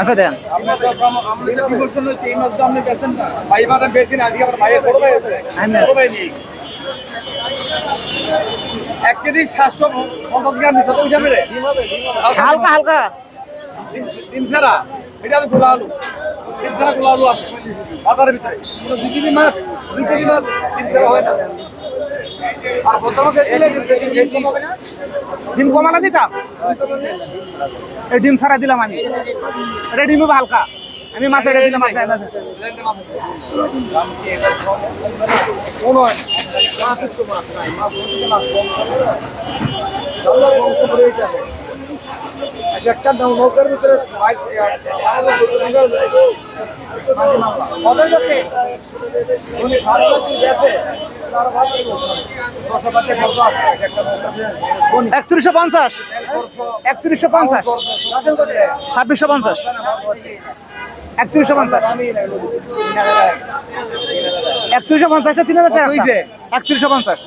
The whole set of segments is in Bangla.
আচ্ছা দেন। এক কেজি সাতশো পঞ্চাশ গ্রাম কত পয়সা হালকা হালকা। তিন ফেরা এটা হলো গোলা আলু। তিন ফেরা গোলা আলু আছে। বাজারের ভিতরে। কোনো দুই কেজি মাছ দুই কেজি মাছ তিন ফেরা হয় না। আর এলে ডিম কমালা দিতাম? এই ডিম ছাড়া দিলাম আমি। এটা ডিমও হালকা। আমি মাছ এটা দিলাম মাছ দাম নৌকার ভিতরে কত উনি ভালো গেছে। একত্রিশশো পঞ্চাশ। একত্রিশশো পঞ্চাশ। ছাব্বিশশো পঞ্চাশ। একত্রিশশো পঞ্চাশ। একত্রিশশো পঞ্চাশটা তিন হাজার টাকা একত্রিশশো পঞ্চাশ।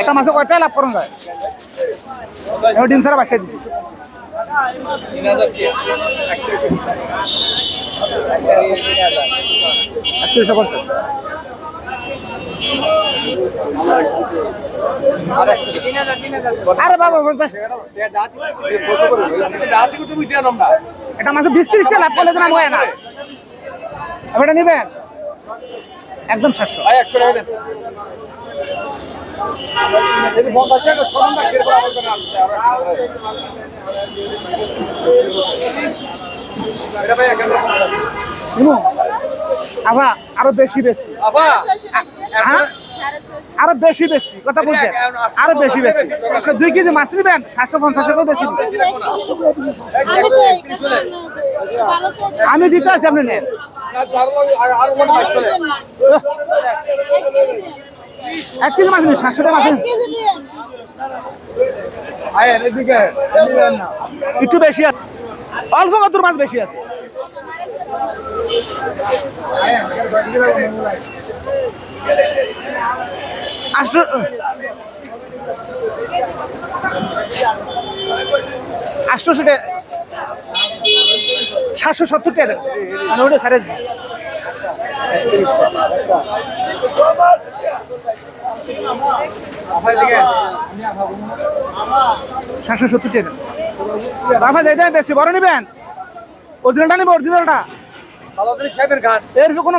একটা মাসে কয়টা লাভ করুন যায়? ডিম ছাড়া বাচ্চা একত্রিশশো পঞ্চাশ। আরে বাবা এটা মাসে বিশ ত্রিশটা লাভ করলে তো না। এটা নিবেন? একদম সাতশো। আবা আরও বেশি বেশি। হ্যাঁ? আরও বেশি বেশি কথা বলছেন আরও বেশি বেশি। আচ্ছা, দুই কেজি মাছ নিবেন সাতশো পঞ্চাশ টাকাও বেশি। আমি তো এখানে ভালো করে আমি দিতে আছি আপনি নেন। এক কেজি মাছ নিন সাতশো টাকা দিন একটু বেশি আছে। অল্প কত মাছ বেশি আছে? আটশো আটশোশো টাকা সাতশো সত্তর টাকা। মানে ওটা সাড়ে সাতশো সত্তর টাকা। বাবা যাই বেশি বড় নিবেন? অরিজিনালটা নিবে অরিজিনালটা। এর কোনো